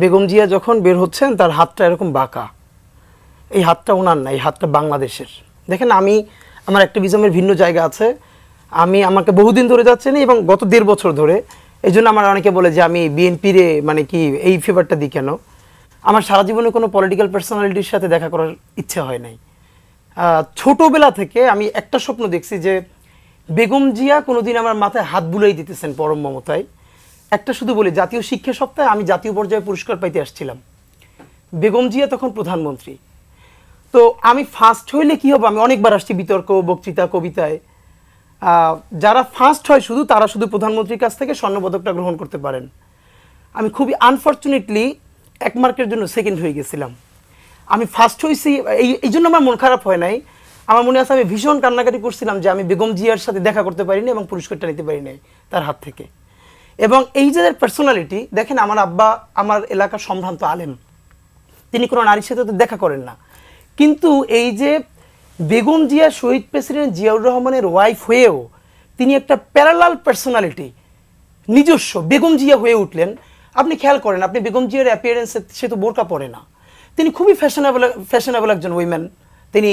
বেগম জিয়া যখন বের হচ্ছেন, তার হাতটা এরকম বাঁকা। এই হাতটা ওনার না, এই হাতটা বাংলাদেশের। দেখেন, আমি, আমার অ্যাক্টিভিজমের ভিন্ন জায়গা আছে। আমি আমাকে বহুদিন ধরে যাচ্ছে না এবং গত দেড় বছর ধরে। এই জন্য আমার অনেকে বলে যে, আমি বিএনপির মানে কি, এই ফেভারটা দিই কেন? আমার সারা জীবনে কোনো পলিটিক্যাল পার্সোনালিটির সাথে দেখা করার ইচ্ছে হয় নাই। ছোটবেলা থেকে আমি একটা স্বপ্ন দেখছি যে, বেগম জিয়া কোনোদিন আমার মাথায় হাত বুলাই দিতেছেন পরম মমতায়। একটা শুধু বলি, জাতীয় শিক্ষা সপ্তাহে আমি জাতীয় পর্যায়ে পুরস্কার পাইতে আসছিলাম। বেগম জিয়া তখন প্রধানমন্ত্রী। তো আমি ফার্স্ট হইলে কি হবে? আমি অনেকবার আসছি বিতর্ক, বক্তৃতা, কবিতায়। যারা ফার্স্ট হয় শুধু, তারা শুধু প্রধানমন্ত্রীর কাছ থেকে স্বর্ণপদকটা গ্রহণ করতে পারেন। আমি খুবই আনফর্চুনেটলি এক মার্কের জন্য সেকেন্ড হয়ে গেছিলাম। আমি ফার্স্ট হয়েছি এই এই জন্য আমার মন খারাপ হয় নাই। আমার মনে আছে আমি ভীষণ কান্নাকাটি করছিলাম যে আমি বেগম জিয়ার সাথে দেখা করতে পারিনি এবং পুরস্কারটা নিতে পারি নাই তার হাত থেকে। এবং এই যে পার্সোনালিটি দেখেন আমার আব্বা, আমার এলাকার সম্ভ্রান্ত আলেম। তিনি কোনো নারীর সাথে দেখা করেন না। কিন্তু এই যে বেগম জিয়া শহীদ প্রেসিডেন্ট জিয়াউর রহমানের ওয়াইফ হয়েও তিনি একটা প্যারালাল পার্সোনালিটি নিজস্ব, বেগম জিয়া হয়ে উঠলেন। আপনি খেয়াল করেন, আপনি বেগম জিয়ার অ্যাপিয়ারেন্সে সে তো বোরকা পরে না। তিনি খুবই ফ্যাশনেবল ফ্যাশনেবল একজন উইমেন তিনি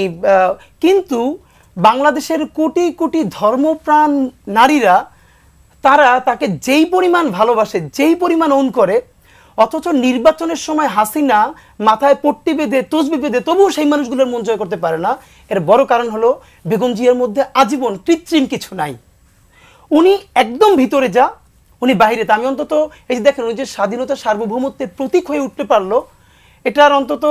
কিন্তু বাংলাদেশের কোটি কোটি ধর্মপ্রাণ নারীরা তারা তাকে যেই পরিমাণ ভালোবাসে, যেই পরিমাণ ওন করে, অথচ নির্বাচনের সময় হাসিনা মাথায় পট্টি বেঁধে, তসবি বেঁধে তবুও সেই মানুষগুলোর মন জয় করতে পারে না। এর বড় কারণ হলো বেগম জিয়ার মধ্যে আজীবন কৃত্রিম কিছু নাই। উনি একদম ভিতরে যা, উনি বাইরে তা। আমি অন্তত, এই যে দেখেন, উনি যে স্বাধীনতা সার্বভৌমত্বের প্রতীক হয়ে উঠতে পারল, এটার অন্তত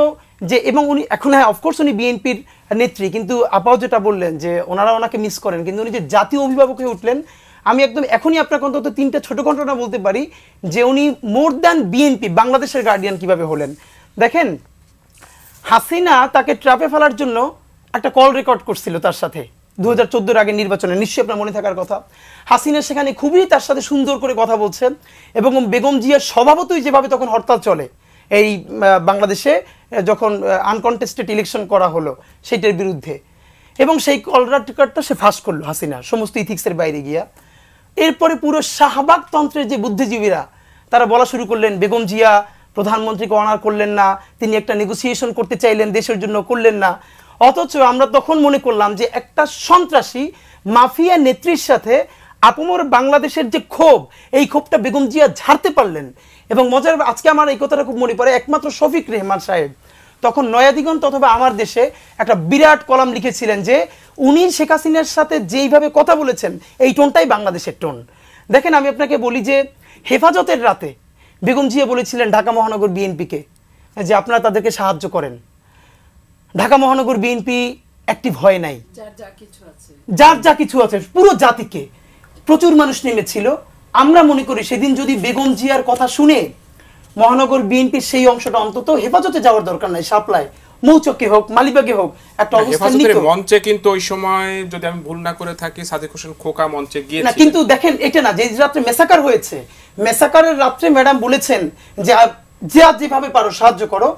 যে, এবং উনি এখন হ্যাঁ অফকোর্স উনি বিএনপির নেত্রী, কিন্তু আপাও যেটা বললেন যে, ওনারা ওনাকে মিস করেন, কিন্তু উনি যে জাতীয় অভিভাবক হয়ে উঠলেন আমি একদম এখনই আপনাকে অন্তত তিনটা ছোট ঘটনা বলতে পারি যে উনি মোর দ্যান বিএনপি, বাংলাদেশের গার্ডিয়ান কীভাবে হলেন। দেখেন, হাসিনা তাকে ট্রাপে ফেলার জন্য একটা কল রেকর্ড করছিল তার সাথে। দু হাজার চোদ্দোর আগে নির্বাচনে, নিশ্চয়ই আপনার মনে থাকার কথা। হাসিনা সেখানে খুবই তার সাথে সুন্দর করে কথা বলছে এবং বেগম জিয়ার স্বভাবতই যেভাবে তখন হরতাল চলে, এই বাংলাদেশে যখন আনকনটেস্টেড ইলেকশন করা হলো সেইটার বিরুদ্ধে। এবং সেই কল রেকর্ডটা সে ফাঁস করল হাসিনা, সমস্ত ইথিক্সের বাইরে গিয়া। এরপরে পুরো শাহবাগ তন্ত্রের যে বুদ্ধিজীবীরা, তারা বলা শুরু করলেন, বেগম জিয়া, প্রধানমন্ত্রীকে অনার করলেন না, তিনি একটা নেগোসিয়েশন করতে চাইলেন, দেশের জন্য করলেন না। অথচ আমরা তখন মনে করলাম যে একটা সন্ত্রাসী মাফিয়া নেত্রীর সাথে আপমর বাংলাদেশের যে ক্ষোভ, এই ক্ষোভটা বেগম জিয়া ঝাড়তে পারলেন। এবং মজার আজকে আমার এই কথাটা খুব মনে পড়ে, একমাত্র শফিক রেহমান সাহেব। তখন নয়াদিগন্ত অথবা আমার দেশে একটা বিরাট কলাম লিখেছিলেন যে উনি শেখ হাসিনার সাথে যেইভাবে কথা বলেছেন এই টোনটাই বাংলাদেশের টোন। দেখেন আমি আপনাকে বলি যে হেফাজতের রাতে বেগম জিয়া বলেছিলেন ঢাকা মহানগর বিএনপিকে যে আপনারা তাদেরকে সাহায্য করেন। ঢাকা মহানগর বিএনপি অ্যাক্টিভ হয় নাই। যার যা কিছু আছে। যার যা কিছু আছে পুরো জাতিকে প্রচুর মানুষ নেমেছিল। আমরা মনে করি সেদিন যদি বেগম জিয়ার কথা শুনে মহানগর বিএনপির সেই অংশটা অন্তত হেফাজতে যাওয়ার দরকার নাই সাপ্লাই। মৌচকে হোক মালিবাগে হোক একটা অবস্থান হেফাজতের নিত মঞ্চে কিন্তু ওই সময় যদি আমি ভুল না করে থাকি সাদিক হোসেন খোকা মঞ্চে না কিন্তু দেখেন এটা না যে রাত্রে মেসাকার হয়েছে মেসাকারের রাত্রে ম্যাডাম বলেছেন যে যে আজ যেভাবে পারো সাহায্য করো।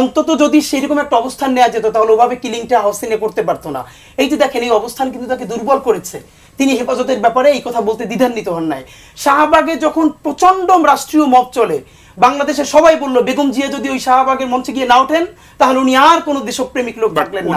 অন্তত যদি সেরকম একটা অবস্থান নেওয়া যেত তাহলে ওভাবে কিলিংটা হাউসিনে করতে পারতো না। এই যে দেখেন এই অবস্থান কিন্তু তাকে দুর্বল করেছে। তিনি হেফাজতের ব্যাপারে এই কথা বলতে দ্বিধান্বিত হন নাই। শাহবাগে যখন প্রচণ্ড রাষ্ট্রীয় মব চলে বাংলাদেশে সবাই বলল বেগম জিয়া যদি ওই শাহবাগের মঞ্চে গিয়ে না ওঠেন তাহলে উনি আর কোনো দেশপ্রেমিক লোক থাকলেন না।